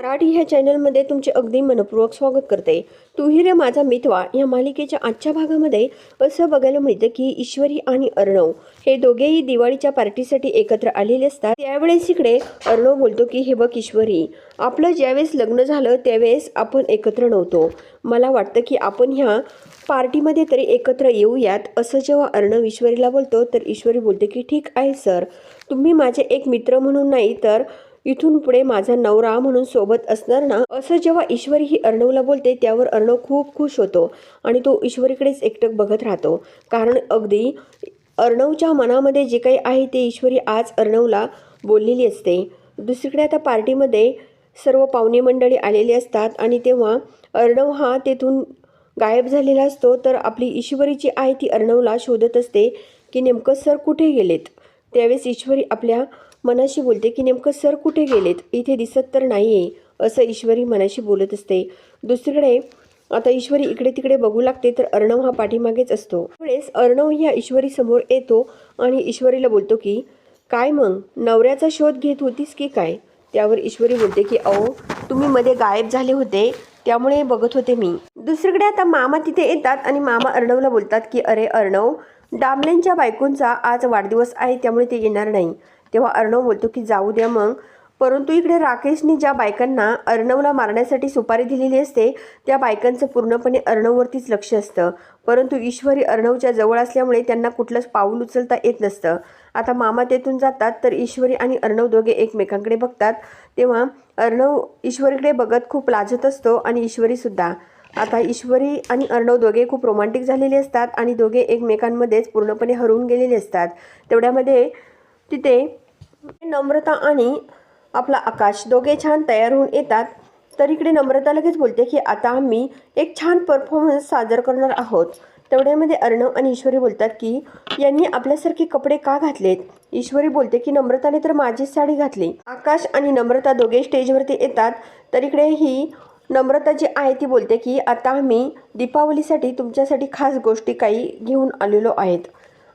मराठी ह्या चॅनलमध्ये तुमचे अगदी मनपूर्वक स्वागत करते. तुहिर रे माझा मितवा या मालिकेच्या आजच्या भागामध्ये असं बघायला मिळतं की ईश्वरी आणि अर्णव हे दोघेही दिवाळीच्या पार्टीसाठी एकत्र आलेले असतात. त्यावेळेस इकडे अर्णव बोलतो की हे बघ ईश्वरी आपलं ज्यावेळेस लग्न झालं त्यावेळेस आपण एकत्र नव्हतो. मला वाटतं की आपण ह्या पार्टीमध्ये तरी एकत्र येऊयात. असं जेव्हा अर्णव ईश्वरीला बोलतो तर ईश्वरी बोलते की ठीक आहे सर. तुम्ही माझे एक मित्र म्हणून नाही तर इथून पुढे माझा नवरा म्हणून सोबत असणार ना असं जेव्हा ईश्वरी ही अर्णवला बोलते त्यावर अर्णव खूप खुश होतो आणि तो ईश्वरीकडेच एकटक बघत राहतो. कारण अगदी अर्णवच्या मनामध्ये जे काही आहे ते ईश्वरी आज अर्णवला बोललेली असते. दुसरीकडे आता पार्टीमध्ये सर्व पाहुणे मंडळी आलेली असतात आणि तेव्हा अर्णव हा तेथून गायब झालेला असतो. तर आपली ईश्वरीची आई ती अर्णवला शोधत असते की नेमकं सर कुठे गेलेत? त्यावेळेस ईश्वरी आपल्या मनाशी बोलते की नेमकं सर कुठे गेलेत? इथे दिसत तर नाही आहे असं ईश्वरी मनाशी बोलत असते. दुसरीकडे आता ईश्वरी इकडे तिकडे बघू लागते तर अर्णव हा पाठीमागेच असतो. त्यावेळेस अर्णव या ईश्वरी समोर येतो आणि ईश्वरीला बोलतो की काय मग? नवऱ्याचा शोध घेत होतीस की काय? त्यावर ईश्वरी बोलते की अहो तुम्ही मध्ये गायब झाले होते त्यामुळे बघत होते मी. दुसरीकडे आता मामा तिथे येतात आणि मामा अर्णवला बोलतात की अरे अर्णव डामलेंच्या बायकोंचा आज वाढदिवस आहे त्यामुळे ते येणार नाही. तेव्हा अर्णव बोलतो की जाऊ द्या मग. परंतु इकडे राकेशने ज्या बायकांना अर्णवला मारण्यासाठी सुपारी दिलेली असते त्या बायकांचं पूर्णपणे अर्णववरतीच लक्ष असतं. परंतु ईश्वरी अर्णवच्या जवळ असल्यामुळे त्यांना कुठलंच पाऊल उचलता येत नसतं. आता मामा तेथून जातात तर ईश्वरी आणि अर्णव दोघे एकमेकांकडे बघतात. तेव्हा अर्णव ईश्वरीकडे बघत खूप लाजत असतो आणि ईश्वरीसुद्धा आता ईश्वरी आणि अर्णव दोघे खूप रोमांटिक झालेले असतात आणि दोघे एकमेकांमध्येच पूर्णपणे हरवून गेलेले असतात. तेवढ्यामध्ये तिथे नम्रता आणि आपला आकाश दोघे छान तयार होऊन येतात. तर इकडे नम्रता लगेच बोलते की आता आम्ही एक छान परफॉर्मन्स सादर करणार आहोत. तेवढ्यामध्ये अर्णव आणि ईश्वरी बोलतात की यांनी आपल्यासारखे कपडे का घातलेत? ईश्वरी बोलते की नम्रताने तर माझीच साडी घातली. आकाश आणि नम्रता दोघे स्टेजवरती येतात. तर इकडे ही नम्रता जी आहे ती बोलते की आता आम्ही दीपावलीसाठी तुमच्यासाठी खास गोष्टी काही घेऊन आलेलो आहेत.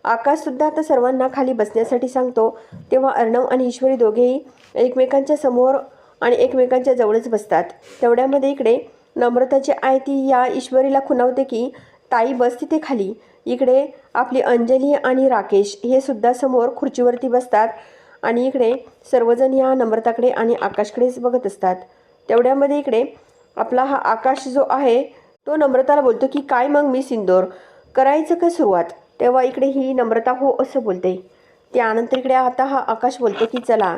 आकाशसुद्धा आता सर्वांना खाली बसण्यासाठी सांगतो. तेव्हा अर्णव आणि ईश्वरी दोघेही एकमेकांच्या समोर आणि एकमेकांच्या जवळच बसतात. तेवढ्यामध्ये इकडे नम्रताची आई ती या ईश्वरीला खुणावते की ताई बस तिथे खाली. इकडे आपली अंजली आणि राकेश हे सुद्धा समोर खुर्चीवरती बसतात आणि इकडे सर्वजण या नम्रताकडे आणि आकाशकडेच बघत असतात. तेवढ्यामध्ये इकडे आपला हा आकाश जो आहे तो नम्रताला बोलतो की काय मग मी सिंदोर करायचं का सुरुवात? तेव्हा इकडे ही नम्रता हो असं बोलते. त्यानंतर इकडे आता हा आकाश बोलतो की चला.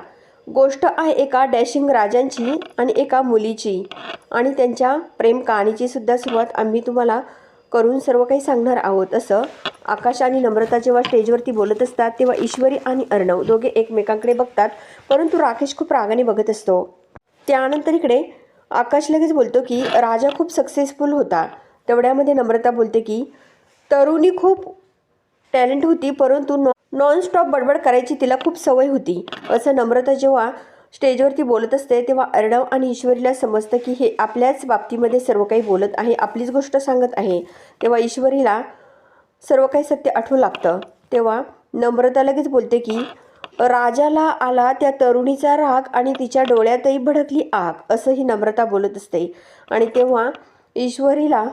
गोष्ट आहे एका डॅशिंग राजांची आणि एका मुलीची. आणि त्यांच्या प्रेम कहाणीची सुद्धा सुरुवात आम्ही तुम्हाला करून सर्व काही सांगणार आहोत. असं आकाश आणि नम्रता जेव्हा स्टेजवरती बोलत असतात तेव्हा ईश्वरी आणि अर्णव दोघे एकमेकांकडे बघतात परंतु राकेश खूप रागाने बघत असतो. त्यानंतर इकडे आकाश लगेच बोलतो की राजा खूप सक्सेसफुल होता. तेवढ्यामध्ये नम्रता बोलते की तरुणी खूप टॅलेंट होती परंतु नॉ नॉनस्टॉप बडबड करायची तिला खूप सवय होती. असं नम्रता जेव्हा स्टेजवरती बोलत असते तेव्हा अर्णव आणि ईश्वरीला समजतं की हे आपल्याच बाबतीमध्ये सर्व काही बोलत आहे आपलीच गोष्ट सांगत आहे. तेव्हा ईश्वरीला सर्व काही सत्य आठवू लागतं. तेव्हा नम्रता लगेच बोलते की राजाला आला त्या तरुणीचा राग आणि तिच्या डोळ्यातही भडकली आग असं ही नम्रता बोलत असते. आणि तेव्हा ईश्वरीला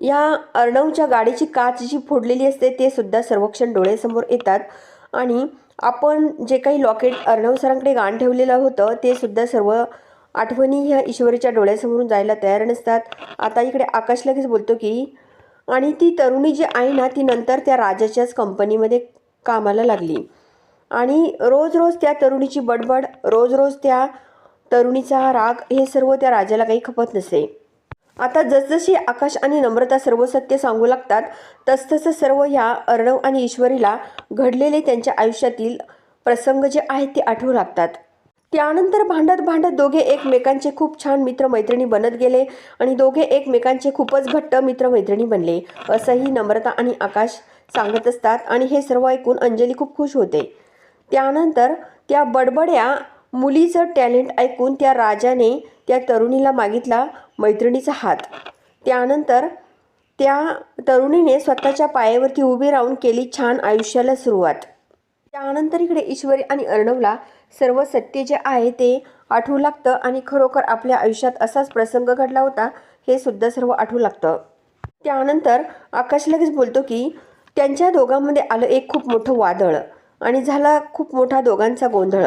या अर्णवच्या गाडीची काच जी फोडलेली असते ते सुद्धा सर्वक्षण डोळ्यासमोर येतात. आणि आपण जे काही लॉकेट अर्णव सरांकडे गाण ठेवलेलं होतं ते सुद्धा सर्व आठवणी ह्या ईश्वरीच्या डोळ्यासमोरून जायला तयार नसतात. आता इकडे आकाश लगेच बोलतो की आणि ती तरुणी जी आहे ना ती नंतर त्या राजाच्याच कंपनीमध्ये कामाला लागली. आणि रोज रोज त्या तरुणीची बडबड रोज रोज त्या तरुणीचा राग हे सर्व त्या राजाला काही खपत नसे. आता जसजशी आकाश आणि नम्रता सर्व सत्य सांगू लागतात तसतसं सर्व ह्या अर्णव आणि ईश्वरीला घडलेले त्यांच्या आयुष्यातील प्रसंग जे आहेत ते आठवू लागतात. त्यानंतर भांडत भांडत दोघे एकमेकांचे खूप छान मित्रमैत्रिणी बनत गेले आणि दोघे एकमेकांचे खूपच घट्ट मित्रमैत्रिणी बनले. असंही नम्रता आणि आकाश सांगत असतात आणि हे सर्व ऐकून अंजली खूप खुश होते. त्यानंतर त्या बडबड्या मुलीचं टॅलेंट ऐकून त्या राजाने त्या तरुणीला मागितला मैत्रिणीचा हात. त्यानंतर त्या तरुणीने स्वतःच्या पायावरती उभी राहून केली छान आयुष्याला सुरुवात. त्यानंतर इकडे ईश्वरी आणि अर्णवला सर्व सत्य जे आहे ते आठवू लागतं आणि खरोखर आपल्या आयुष्यात असाच प्रसंग घडला होता हे सुद्धा सर्व आठवू लागतं. त्यानंतर आकाश लगेच बोलतो की त्यांच्या दोघांमध्ये आलं एक खूप मोठं वादळ आणि झाला खूप मोठा दोघांचा गोंधळ.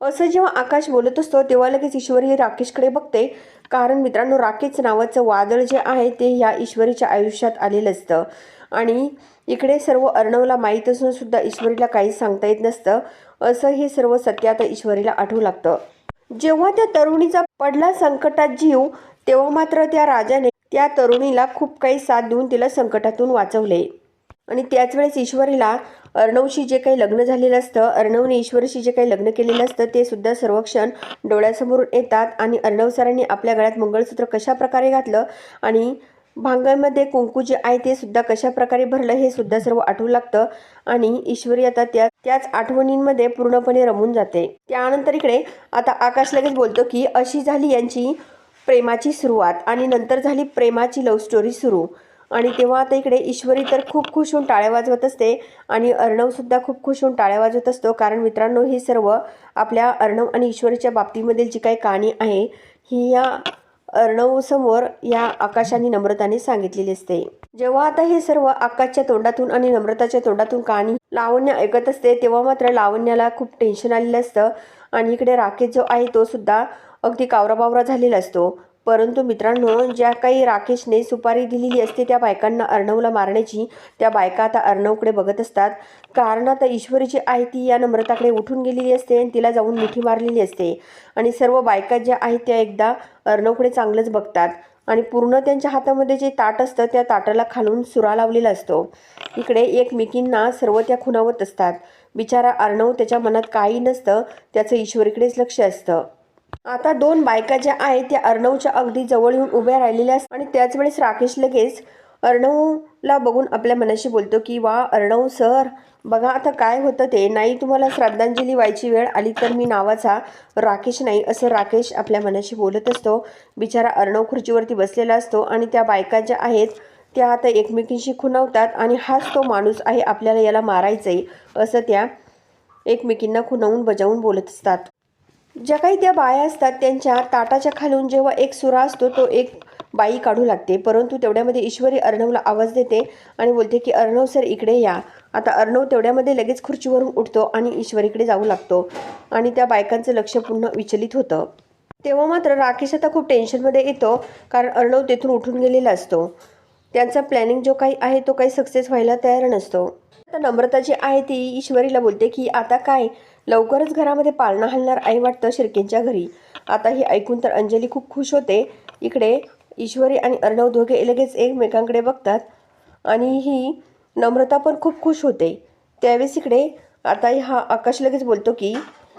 असं जेव्हा आकाश बोलत असतो तेव्हा लगेच ईश्वरी हे राकेशकडे बघते. कारण मित्रांनो राकेश नावाचं वादळ जे आहे ते ह्या ईश्वरीच्या आयुष्यात आलेलं असतं. आणि इकडे सर्व अर्णवला माहीत असून सुद्धा ईश्वरीला काहीच सांगता येत नसतं. असं हे सर्व सत्य आता ईश्वरीला आठवू लागतं. जेव्हा त्या तरुणीचा पडला संकटात जीव तेव्हा मात्र त्या राजाने त्या तरुणीला खूप काही साथ देऊन तिला संकटातून वाचवले. आणि त्याच वेळेस ईश्वरीला अर्णवशी जे काही लग्न झालेलं असतं अर्णवने ईश्वरीशी जे काही लग्न केलेलं असतं ते सुद्धा सर्वक्षण डोळ्यासमोरून येतात आणि अर्णव सरांनी आपल्या गळ्यात मंगळसूत्र कशा प्रकारे घातलं आणि भांगामध्ये कुंकू जे आहे ते सुद्धा कशा प्रकारे भरलं हे सुद्धा सर्व आठवू लागतं आणि ईश्वरी आता त्या त्याच आठवणींमध्ये पूर्णपणे रमून जाते. त्यानंतर इकडे आता आकाश लगेच बोलतो की अशी झाली यांची प्रेमाची सुरुवात आणि नंतर झाली प्रेमाची लव्ह स्टोरी सुरू. आणि तेव्हा आता इकडे ईश्वरी तर खूप खुश होऊन टाळ्या वाजवत असते आणि अर्णवसुद्धा खूप खुश होऊन टाळ्या वाजवत असतो. कारण मित्रांनो हे सर्व आपल्या अर्णव आणि ईश्वरीच्या बाबतीमधील जी काही कहाणी आहे ही या अर्णवसमोर या आकाशाने नम्रताने सांगितलेली असते. जेव्हा आता हे सर्व आकाशच्या तोंडातून आणि नम्रताच्या तोंडातून कहाणी लावण्य ऐकत असते तेव्हा मात्र लावण्याला खूप टेन्शन आलेलं असतं. आणि इकडे राकेश जो आहे तो सुद्धा अगदी कावराबावरा झालेला असतो. परंतु मित्रांनो ज्या काही राकेशने सुपारी दिलेली असते त्या बायकांना अर्णवला मारण्याची त्या बायका आता अर्णवकडे बघत असतात. कारण आता ईश्वरी जी आहे ती या नम्रताकडे उठून गेलेली असते आणि तिला जाऊन मिठी मारलेली असते. आणि सर्व बायका ज्या आहेत त्या एकदा अर्णवकडे चांगलंच बघतात. आणि पूर्ण त्यांच्या हातामध्ये जे ताट असतं त्या ताटाला खालून सुरा लावलेला असतो. इकडे एकमेकींना सर्व त्या खुणावत असतात. बिचारा अर्णव त्याच्या मनात काही नसतं त्याचं ईश्वरीकडेच लक्ष असतं. आता दोन बायका ज्या आहेत त्या अर्णवच्या अगदी जवळ येऊन उभ्या राहिलेल्या असतात आणि त्याच वेळेस राकेश लगेच अर्णवला बघून आपल्या मनाशी बोलतो की वा अर्णव सर बघा आता काय होतं ते. नाही तुम्हाला श्रद्धांजली व्हायची वेळ आली तर मी नावाचा राकेश नाही असं राकेश आपल्या मनाशी बोलत असतो. बिचारा अर्णव खुर्चीवरती बसलेला असतो आणि त्या बायका ज्या आहेत त्या आता एकमेकींशी खुणावतात आणि हाच तो माणूस आहे आपल्याला याला मारायचं आहे असं त्या एकमेकींना खुणावून बजावून बोलत असतात. ज्या काही त्या बाया असतात त्यांच्या ताटाच्या खालून जेव्हा एक सुरा असतो तो एक बाई काढू लागते. परंतु तेवढ्यामध्ये ईश्वरी अर्णवला आवाज देते आणि बोलते की अर्णव सर इकडे या. आता अर्णव तेवढ्यामध्ये लगेच खुर्चीवरून उठतो आणि ईश्वरीकडे जाऊ लागतो आणि त्या बायकांचं लक्ष पुन्हा विचलित होतं. तेव्हा मात्र राकेश आता खूप टेन्शनमध्ये येतो कारण अर्णव तेथून उठून गेलेला असतो. त्यांचा प्लॅनिंग जो काही आहे तो काही सक्सेस व्हायला तयार नसतो. आता नम्रता जी आहे ती ईश्वरीला बोलते की आता काय? लवकरच घरामध्ये पाळणा हलणार आई वाटतं शिर्केंच्या घरी. आता हे ऐकून तर अंजली खूप खुश होते. इकडे ईश्वरी आणि अर्णव दोघे लगेच एकमेकांकडे बघतात आणि ही नम्रता पण खूप खुश होते. त्यावेळेस इकडे आता हा आकाश लगेच बोलतो की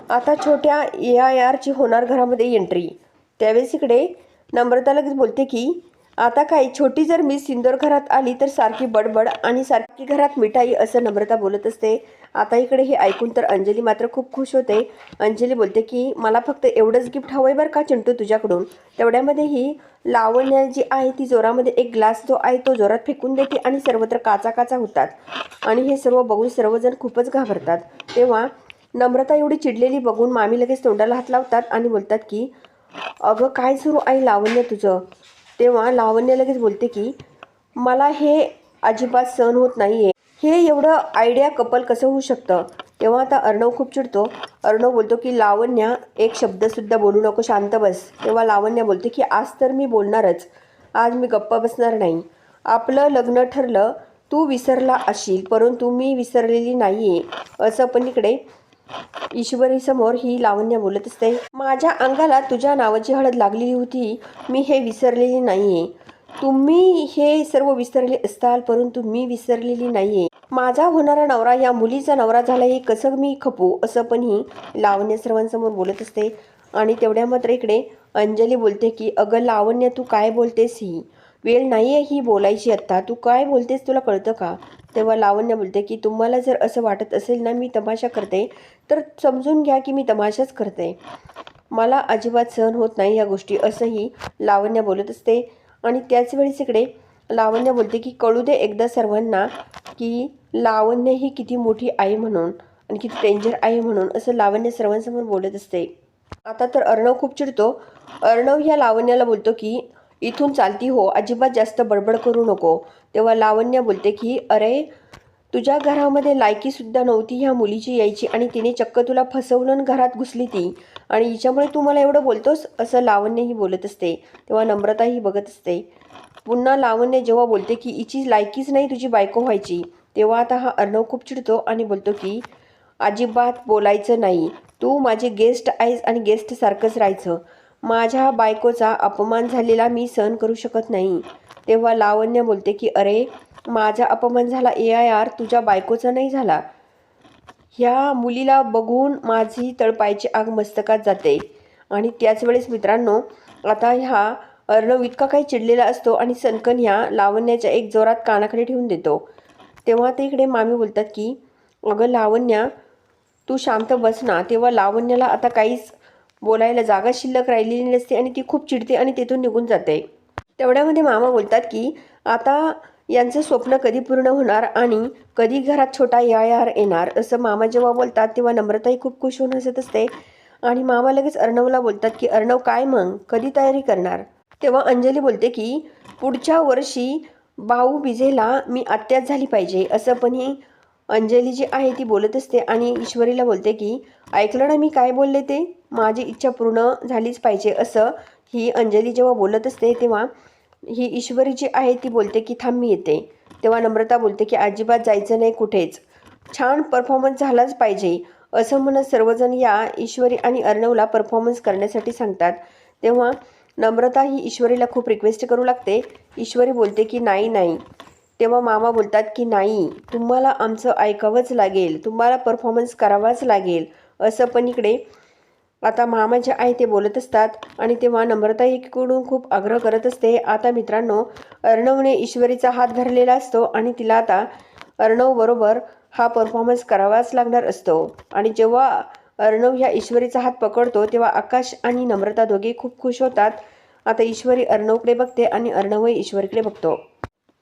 आता छोट्या ए आय आरची होणार घरामध्ये एंट्री. त्यावेळेस इकडे नम्रता लगेच बोलते की आता काही छोटी जर मी सिंदूर घरात आली तर सारखी बडबड आणि सारखी घरात मिठाई असं नम्रता बोलत असते. आता इकडे हे ऐकून तर अंजली मात्र खूप खुश होते. अंजली बोलते की मला फक्त एवढंच गिफ्ट हवं आहे बरं का चिंटू तुझ्याकडून? तेवढ्यामध्ये ही लावण्य जी आहे ती जोरामध्ये एक ग्लास जो आहे तो जोरात फेकून देते आणि सर्वत्र काचा काचा होतात. आणि हे सर्व बघून सर्वजण खूपच घाबरतात. तेव्हा नम्रता एवढी चिडलेली बघून मामी लगेच तोंडाला हात लावतात आणि बोलतात की अगं काय सुरू आहे लावण्य तुझं? तेव्हा लावण्य लगेच बोलते की मला हे अजिबात सहन होत नाही आहे हे एवढं आयडिया कपल कसं होऊ शकतं? तेव्हा आता अर्णव खूप चिडतो. अर्णव बोलतो की लावण्या एक शब्दसुद्धा बोलू नको शांत बस. तेव्हा लावण्या बोलते की आज तर मी बोलणारच. आज मी गप्पा बसणार नाही. आपलं लग्न ठरलं तू विसरला असशील परंतु मी विसरलेली नाही आहे असं पण इकडे ईश्वरीसमोर ही लावण्य बोलत असते. माझ्या अंगाला तुझ्या नावाची हळद लागलेली होती. मी हे विसरलेली नाहीये. तुम्ही हे सर्व विसरले असताल परंतु मी विसरलेली नाहीये. माझा होणारा नवरा या मुलीचा नवरा झाला हे कसं मी खपू? असं पण ही लावण्य सर्वांसमोर बोलत असते. आणि तेवढ्या मात्र इकडे अंजली बोलते की अगं लावण्य तू काय बोलतेस ही? वेळ नाही आहे ही बोलायची आत्ता. तू काय बोलतेस तुला कळतं का? तेव्हा लावण्य बोलते की तुम्हाला जर असं वाटत असेल ना मी तमाशा करते तर समजून घ्या की मी तमाशाच करते. मला अजिबात सहन होत नाही या गोष्टी असंही लावण्य बोलत असते. आणि त्याच वेळेस इकडे लावण्य बोलते की कळू दे एकदा सर्वांना की लावण्य ही किती मोठी आहे म्हणून आणि किती डेंजर आहे म्हणून असं लावण्य सर्वांसमोर बोलत असते. आता तर अर्णव खूप चिडतो. अर्णव ह्या लावण्याला बोलतो की इथून चालती हो. अजिबात जास्त बडबड करू नको. तेव्हा लावण्य बोलते की अरे तुझ्या घरामध्ये लायकीसुद्धा नव्हती ह्या मुलीची यायची आणि तिने चक्क तुला फसवलं घरात घुसली ती. आणि हिच्यामुळे तू मला एवढं बोलतोस? असं लावण्यही बोलत असते. तेव्हा नम्रताही बघत असते. पुन्हा लावण्य जेव्हा बोलते की हिची लायकीच नाही तुझी बायको व्हायची. तेव्हा आता हा अर्णव खूप चिडतो आणि बोलतो की अजिबात बोलायचं नाही. तू माझे गेस्ट आहेस आणि गेस्टसारखंच राहायचं. माझ्या बायकोचा अपमान झालेला मी सहन करू शकत नाही. तेव्हा लावण्य बोलते की अरे माझा अपमान झाला ए आय आर तुझ्या बायकोचा नाही झाला. ह्या मुलीला बघून माझी तळपायची आग मस्तकात जाते. आणि त्याच वेळेस मित्रांनो आता ह्या अर्णव इतका काही चिडलेला असतो आणि सनकन ह्या लावण्याच्या एक जोरात कानाकडे ठेवून देतो. तेव्हा ते इकडे मामी बोलतात की अगं लावण्या तू शांत बस ना. तेव्हा लावण्याला आता काहीच बोलायला जागा शिल्लक राहिलेली नसते आणि ती खूप चिडते आणि तिथून निघून जाते. तेवढ्यामध्ये मामा बोलतात की आता यांचं स्वप्न कधी पूर्ण होणार आणि कधी घरात छोटा यार येणार? असं मामा जेव्हा बोलतात तेव्हा नम्रताही खूप खुश होऊन हसत असते. आणि मामा लगेच अर्णवला बोलतात की अर्णव काय मग? कधी तयारी करणार? तेव्हा अंजली बोलते की पुढच्या वर्षी भाऊ बिजेला मी आत्याच झाली पाहिजे. असं पण ही अंजली जी आहे ती बोलत असते आणि ईश्वरीला बोलते की ऐकलं ना मी काय बोलले ते? माझी इच्छा पूर्ण झालीच पाहिजे. असं ही अंजली जेव्हा बोलत असते तेव्हा ही ईश्वरी जी आहे ती बोलते की थांब मी येते. तेव्हा नम्रता बोलते की अजिबात जायचं नाही कुठेच. छान परफॉर्मन्स झालाच पाहिजे. असं म्हणत सर्वजण या ईश्वरी आणि अर्णवला परफॉर्मन्स करण्यासाठी सांगतात. तेव्हा नम्रता ही ईश्वरीला खूप रिक्वेस्ट करू लागते. ईश्वरी बोलते की नाही नाही. तेव्हा मामा बोलतात की नाही तुम्हाला आमचं ऐकावंच लागेल तुम्हाला परफॉर्मन्स करावाच लागेल. असं पण इकडे आता मामा जे आहे ते बोलत असतात आणि तेव्हा नम्रता एकीकडून खूप आग्रह करत असते. आता मित्रांनो अर्णवने ईश्वरीचा हात धरलेला असतो आणि तिला आता अर्णव बरोबर हा परफॉर्मन्स करावाच लागणार असतो. आणि जेव्हा अर्णव ह्या ईश्वरीचा हात पकडतो तेव्हा आकाश आणि नम्रता दोघे खूप खुश होतात. आता ईश्वरी अर्णवकडे बघते आणि अर्णवही ईश्वरीकडे बघतो.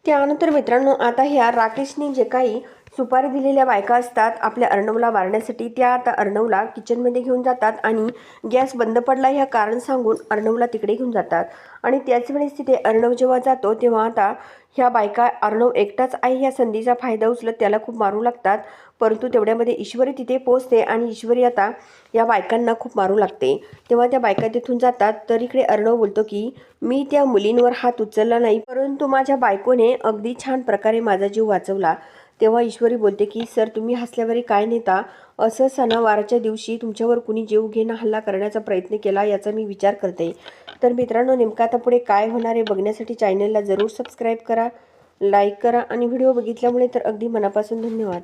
त्यानंतर मित्रांनो आता ह्या राकेशने जे काही सुपारी दिलेल्या बायका असतात आपल्या अर्णवला मारण्यासाठी त्या आता अर्णवला किचनमध्ये घेऊन जातात आणि गॅस बंद पडला ह्या कारण सांगून अर्णवला तिकडे घेऊन जातात. आणि त्याच वेळेस तिथे अर्णव जेव्हा जातो तेव्हा आता ह्या बायका अर्णव एकटाच आहे ह्या संधीचा फायदा उचलत त्याला खूप मारू लागतात. परंतु तेवढ्यामध्ये ईश्वरी तिथे पोचते आणि ईश्वरी आता या बायकांना खूप मारू लागते. तेव्हा त्या बायका तिथून जातात. तर इकडे अर्णव बोलतो की मी त्या मुलींवर हात उचलला नाही परंतु माझ्या बायकोने अगदी छान प्रकारे माझा जीव वाचवला. तेव्हा ईश्वरी बोलते की सर तुम्ही हसल्यावरी काय नेता? असं सणावाराच्या दिवशी तुमच्यावर कुणी जीव घेणं हल्ला करण्याचा प्रयत्न केला याचा मी विचार करते. तर मित्रांनो नेमका आता पुढे काय होणार आहे बघण्यासाठी चॅनलला जरूर सबस्क्राईब करा लाईक करा आणि व्हिडिओ बघितल्यामुळे तर अगदी मनापासून धन्यवाद.